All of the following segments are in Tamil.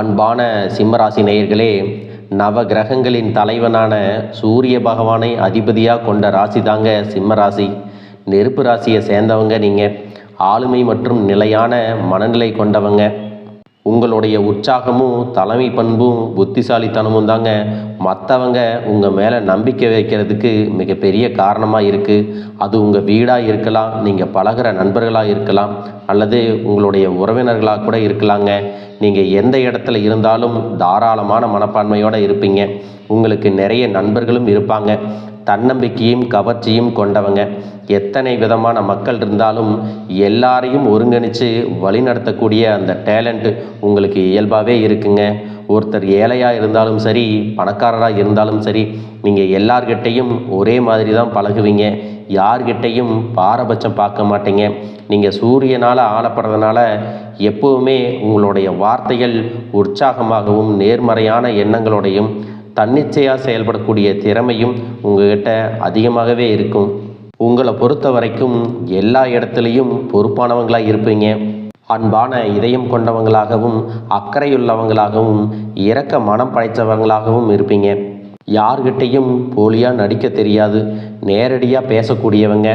அன்பான சிம்மராசி நேயர்களே நவ கிரகங்களின் தலைவனான சூரிய பகவானை அதிபதியாக கொண்ட ராசி தாங்க சிம்மராசி. நெருப்பு ராசியை சேர்ந்தவங்க நீங்கள் ஆளுமை மற்றும் நிலையான மனநிலை கொண்டவங்க. உங்களுடைய உற்சாகமும் தலைமை பண்பும் புத்திசாலித்தனமும் தாங்க மற்றவங்க உங்கள் மேலே நம்பிக்கை வைக்கிறதுக்கு மிகப்பெரிய காரணமாக இருக்குது அது உங்கள் வீடாக இருக்கலாம் நீங்கள் பழகுற நண்பர்களாக இருக்கலாம் அல்லது உங்களுடைய உறவினர்களாக கூட இருக்கலாங்க. நீங்கள் எந்த இடத்துல இருந்தாலும் தாராளமான மனப்பான்மையோடு இருப்பீங்க. உங்களுக்கு நிறைய நண்பர்களும் இருப்பாங்க. தன்னம்பிக்கையும் கவர்ச்சியும் கொண்டவங்க. எத்தனை விதமான மக்கள் இருந்தாலும் எல்லாரையும் ஒருங்கிணைச்சு வழிநடத்தக்கூடிய அந்த டேலண்ட் உங்களுக்கு இயல்பாகவே இருக்குங்க. ஒருத்தர் ஏழையாக இருந்தாலும் சரி பணக்காரராக இருந்தாலும் சரி நீங்கள் எல்லார்கிட்டையும் ஒரே மாதிரி தான் பழகுவீங்க. யார்கிட்டையும் பாரபட்சம் பார்க்க மாட்டீங்க. நீங்கள் சூரியனால் ஆளப்படுறதுனால எப்போவுமே உங்களுடைய வார்த்தைகள் உற்சாகமாகவும் நேர்மறையான எண்ணங்களோடையும் தன்னிச்சையாக செயல்படக்கூடிய திறமையும் உங்ககிட்ட அதிகமாகவே இருக்கும். உங்களை பொறுத்த வரைக்கும் எல்லா இடத்துலையும் பொறுப்பானவங்களாக இருப்பீங்க. அன்பான இதயம் கொண்டவங்களாகவும் அக்கறையுள்ளவங்களாகவும் இரக்க மனம் படைத்தவங்களாகவும் இருப்பீங்க. யார்கிட்டையும் போலியாக நடிக்க தெரியாது. நேரடியாக பேசக்கூடியவங்க.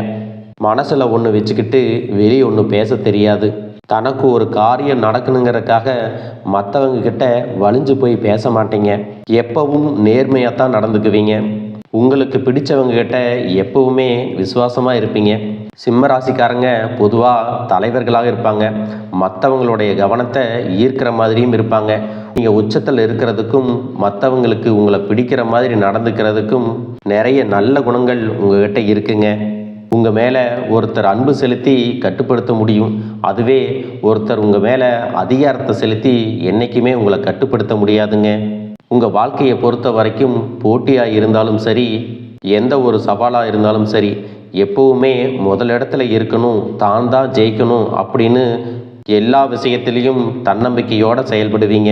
மனசில் ஒன்று வச்சுக்கிட்டு வெளியே ஒன்று பேச தெரியாது. தனக்கு ஒரு காரியம் நடக்கணுங்கிறதுக்காக மற்றவங்க கிட்ட வலிஞ்சு போய் பேச மாட்டீங்க. எப்பவும் நேர்மையாக தான் நடந்துக்குவீங்க. உங்களுக்கு பிடிச்சவங்க கிட்ட எப்பவுமே விசுவாசமாக இருப்பீங்க. சிம்ம ராசிக்காரங்க பொதுவாக தலைவர்களாக இருப்பாங்க. மற்றவங்களுடைய கவனத்தை ஈர்க்கிற மாதிரியும் இருப்பாங்க. நீங்கள் உச்சத்தில் இருக்கிறதுக்கும் மற்றவங்களுக்கு உங்களை பிடிக்கிற மாதிரி நடந்துக்கிறதுக்கும் நிறைய நல்ல குணங்கள் உங்ககிட்ட இருக்குங்க. உங்கள் மேலே ஒருத்தர் அன்பு செலுத்தி கட்டுப்படுத்த முடியும். அதுவே ஒருத்தர் உங்கள் மேலே அதிகாரத்தை செலுத்தி என்றைக்குமே உங்களை கட்டுப்படுத்த முடியாதுங்க. உங்கள் வாழ்க்கையை பொறுத்த வரைக்கும் போட்டியாக இருந்தாலும் சரி எந்த ஒரு சவாலாக இருந்தாலும் சரி எப்போவுமே முதலிடத்துல இருக்கணும் தான் தான் ஜெயிக்கணும் அப்படின்னு எல்லா விஷயத்திலையும் தன்னம்பிக்கையோடு செயல்படுவீங்க.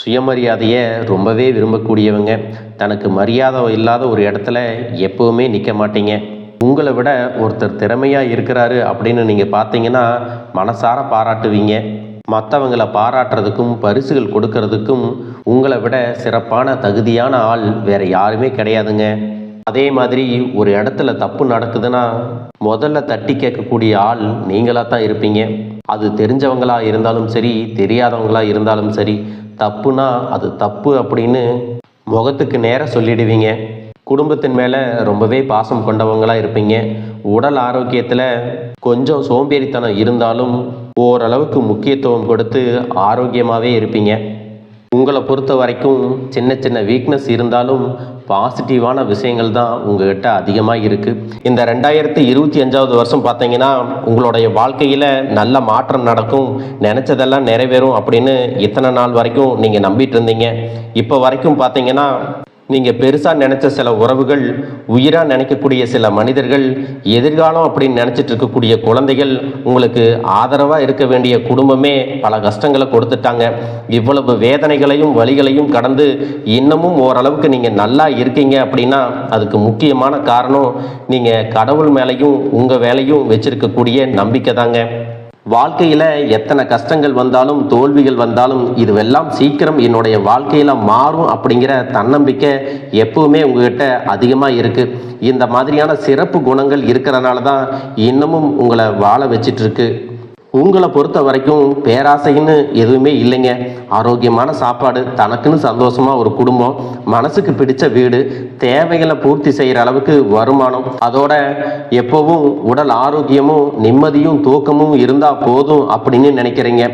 சுயமரியாதையை ரொம்பவே விரும்பக்கூடியவங்க. தனக்கு மரியாதை இல்லாத ஒரு இடத்துல எப்போவுமே நிற்க மாட்டீங்க. உங்களை விட ஒருத்தர் திறமையாக இருக்கிறாரு அப்படின்னு நீங்கள் பார்த்தீங்கன்னா மனசார பாராட்டுவீங்க. மற்றவங்களை பாராட்டுறதுக்கும் பரிசுகள் கொடுக்கறதுக்கும் உங்களை விட சிறப்பான தகுதியான ஆள் வேற யாருமே கிடையாதுங்க. அதே மாதிரி ஒரு இடத்துல தப்பு நடக்குதுன்னா முதல்ல தட்டி கேட்கக்கூடிய ஆள் நீங்களாக தான் இருப்பீங்க. அது தெரிஞ்சவங்களாக இருந்தாலும் சரி தெரியாதவங்களாக இருந்தாலும் சரி தப்புனா அது தப்பு அப்படின்னு முகத்துக்கு நேராக சொல்லிடுவீங்க. குடும்பத்தின் மேலே ரொம்பவே பாசம் கொண்டவங்களாக இருப்பீங்க. உடல் ஆரோக்கியத்தில் கொஞ்சம் சோம்பேறித்தனம் இருந்தாலும் ஓரளவுக்கு முக்கியத்துவம் கொடுத்து ஆரோக்கியமாகவே இருப்பீங்க. உங்களை பொறுத்த வரைக்கும் சின்ன சின்ன வீக்னஸ் இருந்தாலும் பாசிட்டிவான விஷயங்கள் தான் உங்ககிட்ட அதிகமாக இருக்குது இந்த ரெண்டாயிரத்தி இருபத்தி அஞ்சாவது வருஷம் பார்த்தீங்கன்னா உங்களுடைய வாழ்க்கையில் நல்ல மாற்றம் நடக்கும். நினச்சதெல்லாம் நிறைவேறும் அப்படின்னு இத்தனை நாள் வரைக்கும் நீங்கள் நம்பிட்டு இருந்தீங்க. இப்போ வரைக்கும் பார்த்தீங்கன்னா நீங்கள் பெருசாக நினச்ச சில உறவுகள் உயிராக நினைக்கக்கூடிய சில மனிதர்கள் எதிர்காலம் அப்படின்னு நினச்சிட்டு இருக்கக்கூடிய குழந்தைகள் உங்களுக்கு ஆதரவாக இருக்க வேண்டிய குடும்பமே பல கஷ்டங்களை கொடுத்துட்டாங்க. இவ்வளவு வேதனைகளையும் வழிகளையும் கடந்து இன்னமும் ஓரளவுக்கு நீங்கள் நல்லா இருக்கீங்க அப்படின்னா அதுக்கு முக்கியமான காரணம் நீங்கள் கடவுள் மேலேயும் உங்கள் வேலையும் வச்சிருக்கக்கூடிய நம்பிக்கை தாங்க வாழ்க்கையில் எத்தனை கஷ்டங்கள் வந்தாலும் தோல்விகள் வந்தாலும் இதுவெல்லாம் சீக்கிரம் என்னுடைய வாழ்க்கையில் மாறும் அப்படிங்கிற தன்னம்பிக்கை எப்பவுமே உங்ககிட்ட அதிகமாக இருக்குது இந்த மாதிரியான சிறப்பு குணங்கள் இருக்கிறனால தான் இன்னமும் உங்களை வாழ வச்சிட்டு இருக்கு உங்களை பொறுத்த வரைக்கும் பேராசைன்னு எதுவுமே இல்லைங்க. ஆரோக்கியமான சாப்பாடு தனக்குன்னு சந்தோஷமாக ஒரு குடும்பம் மனசுக்கு பிடிச்ச வீடு தேவைகளை பூர்த்தி செய்கிற அளவுக்கு வருமானம். அதோட எப்போவும் உடல் ஆரோக்கியமும் நிம்மதியும் தூக்கமும் இருந்தால் போதும் அப்படின்னு நினைக்கிறீங்க.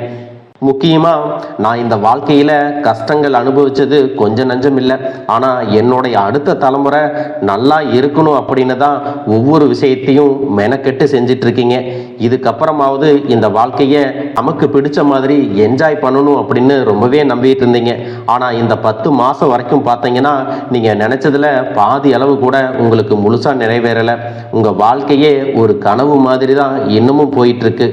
முக்கியமாக நான் இந்த வாழ்க்கையில் கஷ்டங்கள் அனுபவிச்சது கொஞ்சம் நஞ்சம் இல்லை. ஆனால் என்னுடைய அடுத்த தலைமுறை நல்லா இருக்கணும் அப்படின்னு தான் ஒவ்வொரு விஷயத்தையும் மெனக்கெட்டு செஞ்சிட்டு இருக்கீங்க இதுக்கப்புறமாவது இந்த வாழ்க்கையை நமக்கு பிடிச்ச மாதிரி என்ஜாய் பண்ணணும் அப்படின்னு ரொம்பவே நம்பிட்டு இருந்தீங்க ஆனால் இந்த பத்து மாதம் வரைக்கும் பார்த்தீங்கன்னா நீங்கள் நினச்சதில் பாதி அளவு கூட உங்களுக்கு முழுசாக நிறைவேறலை. உங்கள் வாழ்க்கையே ஒரு கனவு மாதிரி தான் இன்னமும் போயிட்டு இருக்கு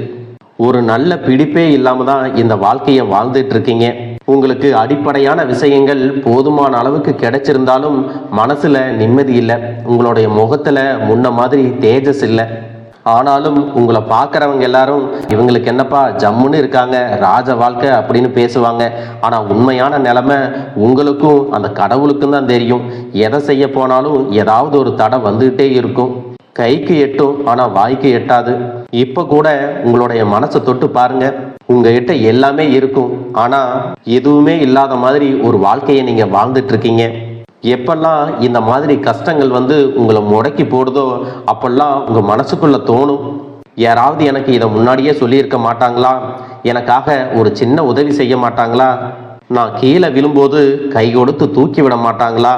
ஒரு நல்ல பிடிப்பே இல்லாம தான் இந்த வாழ்க்கையை வாழ்ந்துட்டு இருக்கீங்க உங்களுக்கு அடிப்படையான விஷயங்கள் போதுமான அளவுக்கு கிடைச்சிருந்தாலும் மனசுல நிம்மதி இல்லை. உங்களுடைய முகத்துல முன்ன மாதிரி தேஜஸ் இல்லை. ஆனாலும் உங்களை பார்க்குறவங்க எல்லாரும் இவங்களுக்கு என்னப்பா ஜம்முன்னு இருக்காங்க ராஜ வாழ்க்கை அப்படின்னு பேசுவாங்க. ஆனால் உண்மையான நிலைமை உங்களுக்கும் அந்த கடவுளுக்கும் தான் தெரியும். எதை செய்ய போனாலும் ஏதாவது ஒரு தடை வந்துகிட்டே இருக்கும். கைக்கு எட்டும் ஆனால் வாய்க்கு எட்டாது. இப்போ கூட உங்களுடைய மனசை தொட்டு பாருங்க. உங்ககிட்ட எல்லாமே இருக்கும். ஆனால் எதுவுமே இல்லாத மாதிரி ஒரு வாழ்க்கையை நீங்கள் வாழ்ந்துட்டு இருக்கீங்க எப்பெல்லாம் இந்த மாதிரி கஷ்டங்கள் வந்து உங்களை முடக்கி போடுதோ அப்பெல்லாம் உங்கள் மனசுக்குள்ள தோணும். யாராவது எனக்கு இதை முன்னாடியே சொல்லியிருக்க மாட்டாங்களா? எனக்காக ஒரு சின்ன உதவி செய்ய மாட்டாங்களா? நான் கீழே விழும்போது கை கொடுத்து தூக்கி விட மாட்டாங்களா?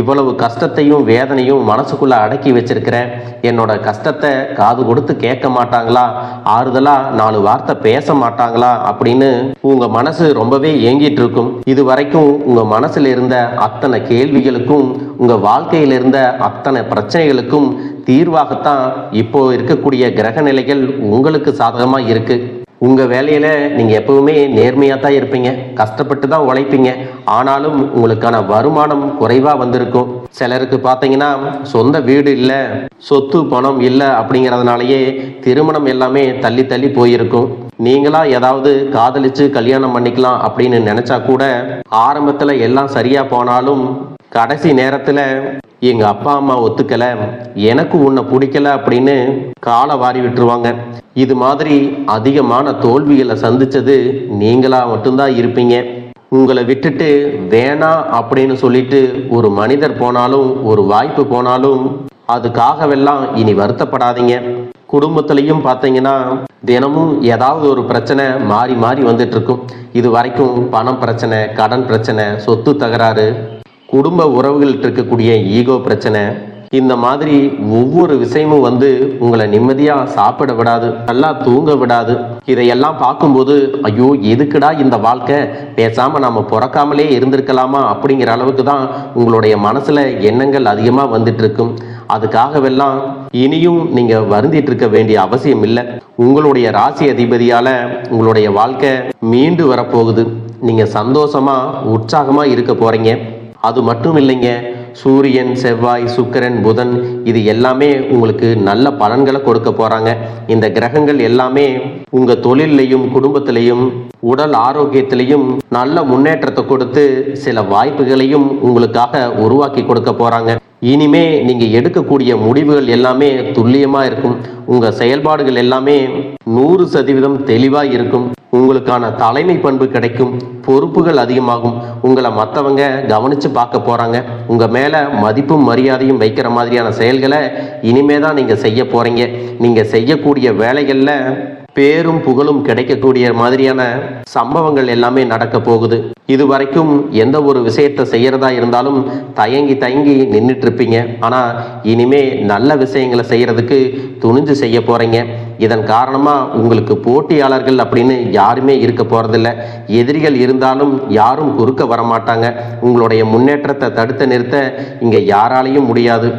இவ்வளவு கஷ்டத்தையும் வேதனையும் மனசுக்குள்ளே அடக்கி வச்சிருக்கிறேன் என்னோட கஷ்டத்தை காது கொடுத்து கேட்க மாட்டாங்களா? ஆறுதலா நாலு வார்த்தை பேச மாட்டாங்களா? அப்படின்னு உங்க மனசு ரொம்பவே ஏங்கிட்டு இருக்கும். இது வரைக்கும் உங்க மனசுல இருந்த அத்தனை கேள்விகளுக்கும் உங்க வாழ்க்கையில இருந்த அத்தனை பிரச்சனைகளுக்கும் தீர்வாகத்தான் இப்போ இருக்கக்கூடிய கிரக நிலைகள் உங்களுக்கு சாதகமாக இருக்குது உங்கள் வேலையில் நீங்கள் எப்பவுமே நேர்மையாக தான் இருப்பீங்க. கஷ்டப்பட்டு தான் உழைப்பீங்க. ஆனாலும் உங்களுக்கான வருமானம் குறைவாக வந்திருக்கும். சிலருக்கு பார்த்தீங்கன்னா சொந்த வீடு இல்லை சொத்து பணம் இல்லை அப்படிங்கிறதுனாலயே திருமணம் எல்லாமே தள்ளி தள்ளி போயிருக்கும். நீங்களா ஏதாவது காதலிச்சு கல்யாணம் பண்ணிக்கலாம் அப்படின்னு நினச்சா கூட ஆரம்பத்தில் எல்லாம் சரியாக போனாலும் கடைசி நேரத்தில் எங்க அப்பா அம்மா ஒத்துக்கல எனக்கு உன்னை பிடிக்கல அப்படின்னு காலை வாரி விட்டுருவாங்க. இது மாதிரி அதிகமான தோல்விகளை சந்திச்சது நீங்களா மட்டும்தான் இருப்பீங்க. உங்களை விட்டுட்டு வேணாம் அப்படின்னு சொல்லிட்டு ஒரு மனிதர் போனாலும் ஒரு வாய்ப்பு போனாலும் அதுக்காகவெல்லாம் இனி வருத்தப்படாதீங்க. குடும்பத்திலையும் பார்த்தீங்கன்னா தினமும் ஏதாவது ஒரு பிரச்சனை மாறி மாறி வந்துட்டு இருக்கும் இது வரைக்கும் பணம் பிரச்சனை கடன் பிரச்சனை சொத்து தகராறு குடும்ப உறவுகள்கிட்ட இருக்கக்கூடிய ஈகோ பிரச்சனை இந்த மாதிரி ஒவ்வொரு விஷயமும் வந்து உங்களை நிம்மதியா சாப்பிட விடாது நல்லா தூங்க விடாது. இதையெல்லாம் பார்க்கும்போது ஐயோ எதுக்குடா இந்த வாழ்க்கை? பேசாம நாம பிறக்காமலே இருந்திருக்கலாமா? அப்படிங்கிற அளவுக்கு தான் உங்களுடைய மனசுல எண்ணங்கள் அதிகமா வந்துட்டு இருக்கும் அதுக்காகவெல்லாம் இனியும் நீங்க வருந்திட்டு இருக்க வேண்டிய அவசியம் இல்லை. உங்களுடைய ராசி அதிபதியால உங்களுடைய வாழ்க்கை மீண்டு வரப்போகுது. நீங்க சந்தோஷமா உற்சாகமா இருக்க போறீங்க. அது மட்டும் இல்லைங்க சூரியன் செவ்வாய் சுக்கரன் புதன் இது எல்லாமே உங்களுக்கு நல்ல பலன்களை கொடுக்க போறாங்க. இந்த கிரகங்கள் எல்லாமே உங்க தொழிலையும் குடும்பத்திலையும் உடல் ஆரோக்கியத்திலையும் நல்ல முன்னேற்றத்தை கொடுத்து சில வாய்ப்புகளையும் உங்களுக்காக உருவாக்கி கொடுக்க போறாங்க. இனிமே நீங்க எடுக்கக்கூடிய முடிவுகள் எல்லாமே துல்லியமா இருக்கும். உங்க செயல்பாடுகள் எல்லாமே நூறு சதவீதம் தெளிவா இருக்கும். உங்களுக்கான தலைமை பண்பு கிடைக்கும். பொறுப்புகள் அதிகமாகும். உங்களை மற்றவங்க கவனித்து பார்க்க போகிறாங்க உங்கள் மேலே மதிப்பும் மரியாதையும் வைக்கிற மாதிரியான செயல்களை இனிமே தான் நீங்கள் செய்ய போகிறீங்க நீங்கள் செய்யக்கூடிய வேலைகளில் பேரும் புகழும் கிடைக்கக்கூடிய மாதிரியான சம்பவங்கள் எல்லாமே நடக்க போகுது. இது வரைக்கும் எந்த ஒரு விஷயத்தை செய்யறதா இருந்தாலும் தயங்கி தயங்கி நின்றுட்டு இருப்பீங்க ஆனா இனிமே நல்ல விஷயங்களை செய்யறதுக்கு துணிஞ்சு செய்ய போறீங்க. இதன் காரணமா உங்களுக்கு போட்டியாளர்கள் அப்படின்னு யாருமே இருக்க போறதில்ல. எதிரிகள் இருந்தாலும் யாரும் குறுக்க வரமாட்டாங்க. உங்களுடைய முன்னேற்றத்தை தடுத்து நிறுத்த இங்க யாராலையும் முடியாது.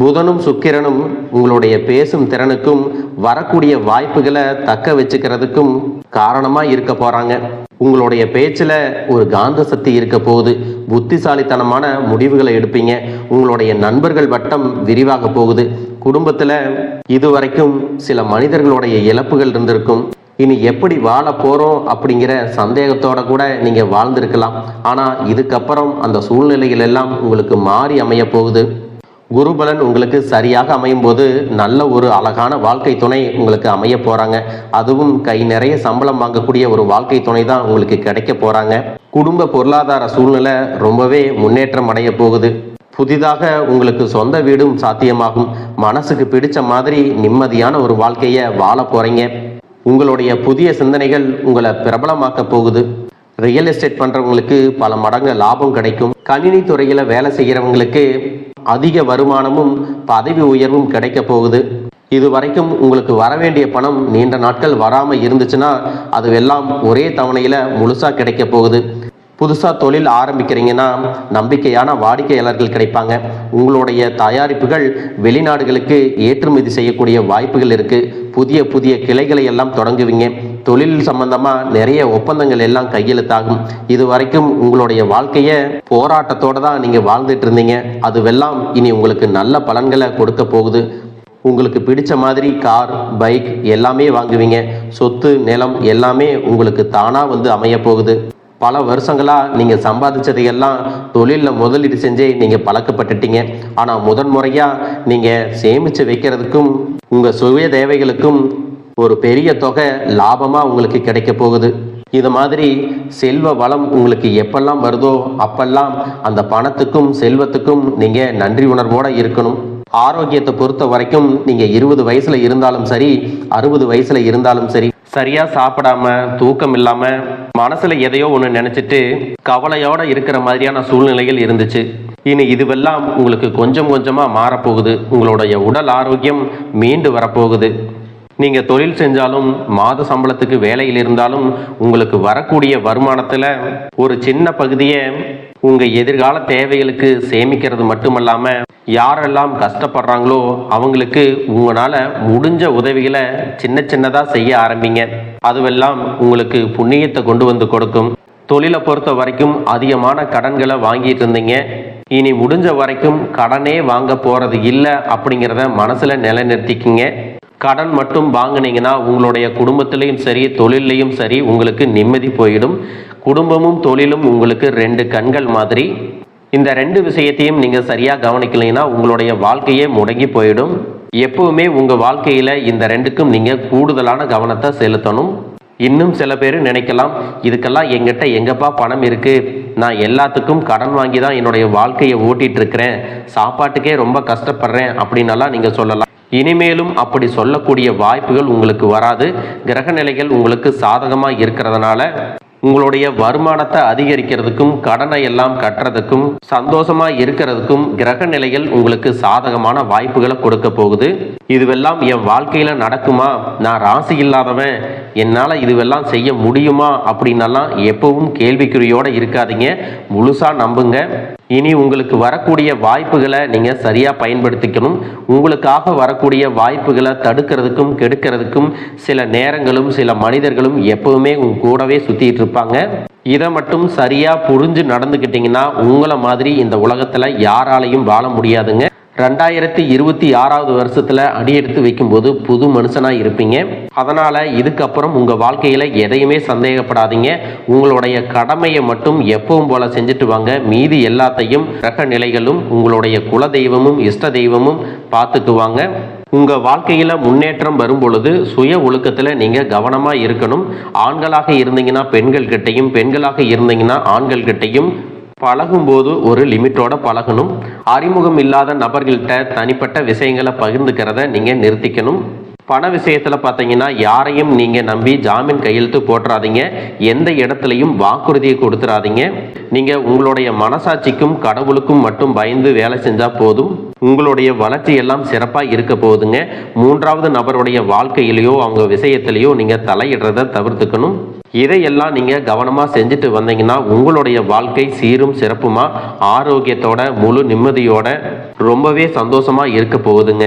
புதனும் சுக்கிரனும் உங்களுடைய பேசும் திறனுக்கும் வரக்கூடிய வாய்ப்புகளை தக்க வச்சுக்கிறதுக்கும் காரணமா இருக்க போறாங்க. உங்களுடைய பேச்சில் ஒரு காந்த சக்தி இருக்க போகுது. புத்திசாலித்தனமான முடிவுகளை எடுப்பீங்க. உங்களுடைய நண்பர்கள் வட்டம் விரிவாக போகுது. குடும்பத்தில் இதுவரைக்கும் சில மனிதர்களுடைய இழப்புகள் இருந்திருக்கும். இனி எப்படி வாழ போகிறோம் அப்படிங்கிற சந்தேகத்தோட கூட நீங்கள் வாழ்ந்திருக்கலாம். ஆனால் இதுக்கப்புறம் அந்த சூழ்நிலைகள் எல்லாம் உங்களுக்கு மாறி அமைய போகுது. குருபலன் உங்களுக்கு சரியாக அமையும் போது நல்ல ஒரு அழகான வாழ்க்கை துணை உங்களுக்கு அமைய போறாங்க. அதுவும் கை நிறைய சம்பளம் வாங்கக்கூடிய ஒரு வாழ்க்கை துணை தான் உங்களுக்கு கிடைக்க போறாங்க. குடும்ப பொருளாதார சூழ்நிலை ரொம்பவே முன்னேற்றம் அடைய போகுது. புதிதாக உங்களுக்கு சொந்த வீடும் சாத்தியமாகும். மனசுக்கு பிடிச்ச மாதிரி நிம்மதியான ஒரு வாழ்க்கையை வாழ போறீங்க. உங்களுடைய புதிய சிந்தனைகள் உங்களை பிரபலமாக்க போகுது. ரியல் எஸ்டேட் பண்றவங்களுக்கு பல மடங்கு லாபம் கிடைக்கும். கணினி துறையில வேலை செய்கிறவங்களுக்கு அதிக வருமானமும் பதவி உயர்வும் கிடைக்க போகுது. இது வரைக்கும் உங்களுக்கு வர வேண்டிய பணம் நீண்ட நாட்கள் வராமல் இருந்துச்சுன்னா அதுவெல்லாம் ஒரே தவணையில் முழுசாக கிடைக்க போகுது. புதுசாக தொழில் ஆரம்பிக்கிறீங்கன்னா நம்பிக்கையான வாடிக்கையாளர்கள் கிடைப்பாங்க. உங்களுடைய தயாரிப்புகள் வெளிநாடுகளுக்கு ஏற்றுமதி செய்யக்கூடிய வாய்ப்புகள் இருக்குது புதிய புதிய கிளைகளை எல்லாம் தொடங்குவீங்க. தொழில் சம்பந்தமா நிறைய ஒப்பந்தங்கள் எல்லாம் கையெழுத்தாகும். இது வரைக்கும் உங்களுடைய வாழ்க்கைய போராட்டத்தோட தான் நீங்க வாழ்ந்துட்டு இருந்தீங்க. அதுவெல்லாம் இனி உங்களுக்கு நல்ல பலன்களை கொடுக்க போகுது. உங்களுக்கு பிடிச்ச மாதிரி கார் பைக் எல்லாமே வாங்குவீங்க. சொத்து நிலம் எல்லாமே உங்களுக்கு தானாக வந்து அமைய போகுது. பல வருஷங்களாக நீங்கள் சம்பாதிச்சதையெல்லாம் தொழிலில் முதலீடு செஞ்சே நீங்கள் பழக்கப்பட்டுட்டீங்க. ஆனால் முதன் முறையாக நீங்கள் சேமித்து வைக்கிறதுக்கும் உங்கள் சுய தேவைகளுக்கும் ஒரு பெரிய தொகை லாபமாக உங்களுக்கு கிடைக்க போகுது. இது மாதிரி செல்வ வளம் உங்களுக்கு எப்பெல்லாம் வருதோ அப்பெல்லாம் அந்த பணத்துக்கும் செல்வத்துக்கும் நீங்கள் நன்றி உணர்வோடு இருக்கணும். ஆரோக்கியத்தை பொறுத்த வரைக்கும் நீங்கள் இருபது வயசில் இருந்தாலும் சரி அறுபது வயசில் இருந்தாலும் சரி சரியா சாப்பிடாம தூக்கம் இல்லாம மனசுல எதையோ ஒன்று நினைச்சிட்டு கவலையோட இருக்கிற மாதிரியான சூழ்நிலைகள் இருந்துச்சு. இனி இதுவெல்லாம் உங்களுக்கு கொஞ்சம் கொஞ்சமா மாறப்போகுது. உங்களுடைய உடல் ஆரோக்கியம் மீண்டு வரப்போகுது. நீங்கள் தொழில் செஞ்சாலும் மாத சம்பளத்துக்கு வேலையில் இருந்தாலும் உங்களுக்கு வரக்கூடிய வருமானத்தில் ஒரு சின்ன பகுதியை உங்கள் எதிர்கால தேவைகளுக்கு சேமிக்கிறது மட்டுமல்லாமல் யாரெல்லாம் கஷ்டப்படுறாங்களோ அவங்களுக்கு உங்களால் முடிஞ்ச உதவிகளை சின்ன சின்னதாக செய்ய ஆரம்பிங்க. அதுவெல்லாம் உங்களுக்கு புண்ணியத்தை கொண்டு வந்து கொடுக்கும். தொழிலை பொறுத்த வரைக்கும் அதிகமான கடன்களை வாங்கிட்டு இருந்தீங்க. இனி முடிஞ்ச வரைக்கும் கடனே வாங்க போகிறது இல்லை அப்படிங்கிறத மனசில் நிலைநிறுத்திக்கிங்க. கடன் மட்டும் வாங்கினீங்கன்னா உங்களுடைய குடும்பத்திலையும் சரி தொழிலையும் சரி உங்களுக்கு நிம்மதி போயிடும். குடும்பமும் தொழிலும் உங்களுக்கு ரெண்டு கண்கள் மாதிரி. இந்த ரெண்டு விஷயத்தையும் நீங்கள் சரியாக கவனிக்கலைன்னா உங்களுடைய வாழ்க்கையே முடங்கி போயிடும். எப்பவுமே உங்கள் வாழ்க்கையில் இந்த ரெண்டுக்கும் நீங்கள் கூடுதலான கவனத்தை செலுத்தணும். இன்னும் சில பேர் நினைக்கலாம் இதுக்கெல்லாம் எங்கிட்ட எங்கப்பா பணம் இருக்குது நான் எல்லாத்துக்கும் கடன் வாங்கி தான் என்னுடைய வாழ்க்கையை ஓட்டிட்டு இருக்கிறேன் சாப்பாட்டுக்கே ரொம்ப கஷ்டப்படுறேன் அப்படின்னலாம் நீங்கள் சொல்லலாம். இனிமேலும் அப்படி சொல்லக்கூடிய வாய்ப்புகள் உங்களுக்கு வராது. கிரக நிலைகள் உங்களுக்கு சாதகமாக இருக்கிறதுனால உங்களுடைய வருமானத்தை அதிகரிக்கிறதுக்கும் கடனை எல்லாம் கட்டுறதுக்கும் சந்தோஷமா இருக்கிறதுக்கும் கிரக நிலைகள் உங்களுக்கு சாதகமான வாய்ப்புகளை கொடுக்க போகுது. இதுவெல்லாம் என் வாழ்க்கையில நடக்குமா? நான் ராசி இல்லாதவன். என்னால் இதுவெல்லாம் செய்ய முடியுமா? அப்படின்னலாம் எப்பவும் கேள்விக்குறியோட இருக்காதீங்க. முழுசா நம்புங்க. இனி உங்களுக்கு வரக்கூடிய வாய்ப்புகளை நீங்கள் சரியாக பயன்படுத்திக்கணும். உங்களுக்காக வரக்கூடிய வாய்ப்புகளை தடுக்கிறதுக்கும் கெடுக்கிறதுக்கும் சில நேரங்களும் சில மனிதர்களும் எப்பவுமே உங்க கூடவே சுற்றிட்டு இருப்பாங்க. இதை மட்டும் சரியாக புரிஞ்சு நடந்துக்கிட்டிங்கன்னா உங்களை மாதிரி இந்த உலகத்தில் யாராலையும் வாழ முடியாதுங்க. ரெண்டாயிரத்தி இருபத்தி ஆறாவது வருஷத்துல அடியெடுத்து வைக்கும்போது புது மனுஷனா இருப்பீங்க. அதனால இதுக்கப்புறம் உங்க வாழ்க்கையில எதையுமே சந்தேகப்படாதீங்க. உங்களுடைய கடமையை மட்டும் எப்பவும் போல செஞ்சுட்டு வாங்க. மீதி எல்லாத்தையும் ரக நிலைகளும் உங்களுடைய குல தெய்வமும் இஷ்ட தெய்வமும் பார்த்துக்குவாங்க உங்க வாழ்க்கையில முன்னேற்றம் வரும் பொழுது சுய ஒழுக்கத்துல நீங்க கவனமா இருக்கணும். ஆண்களாக இருந்தீங்கன்னா பெண்கள் கிட்டையும் பெண்களாக இருந்தீங்கன்னா ஆண்கள் கிட்டையும் பழகும்போது ஒரு லிமிட்டோட பழகணும். அறிமுகம் இல்லாத நபர்கள்ட்ட தனிப்பட்ட விஷயங்களை பகிர்ந்துக்கிறத நீங்கள் நிறுத்திக்கணும். பண விஷயத்தில் பார்த்தீங்கன்னா யாரையும் நீங்கள் நம்பி ஜாமீன் கையெழுத்து போட்டுறாதீங்க. எந்த இடத்துலையும் வாக்குறுதியை கொடுத்துறாதீங்க. நீங்கள் உங்களுடைய மனசாட்சிக்கும் கடவுளுக்கும் மட்டும் பயந்து வேலை செஞ்சால் போதும். உங்களுடைய வளர்ச்சி எல்லாம் சிறப்பாக இருக்க போகுதுங்க. மூன்றாவது நபருடைய வாழ்க்கையிலையோ அவங்க விஷயத்திலையோ நீங்கள் தலையிடுறத தவிர்த்துக்கணும். இதையெல்லாம் நீங்கள் கவனமாக செஞ்சுட்டு வந்தீங்கன்னா உங்களுடைய வாழ்க்கை சீரும் சிறப்புமா? ஆரோக்கியத்தோட முழு நிம்மதியோட ரொம்பவே சந்தோஷமாக இருக்க போகுதுங்க.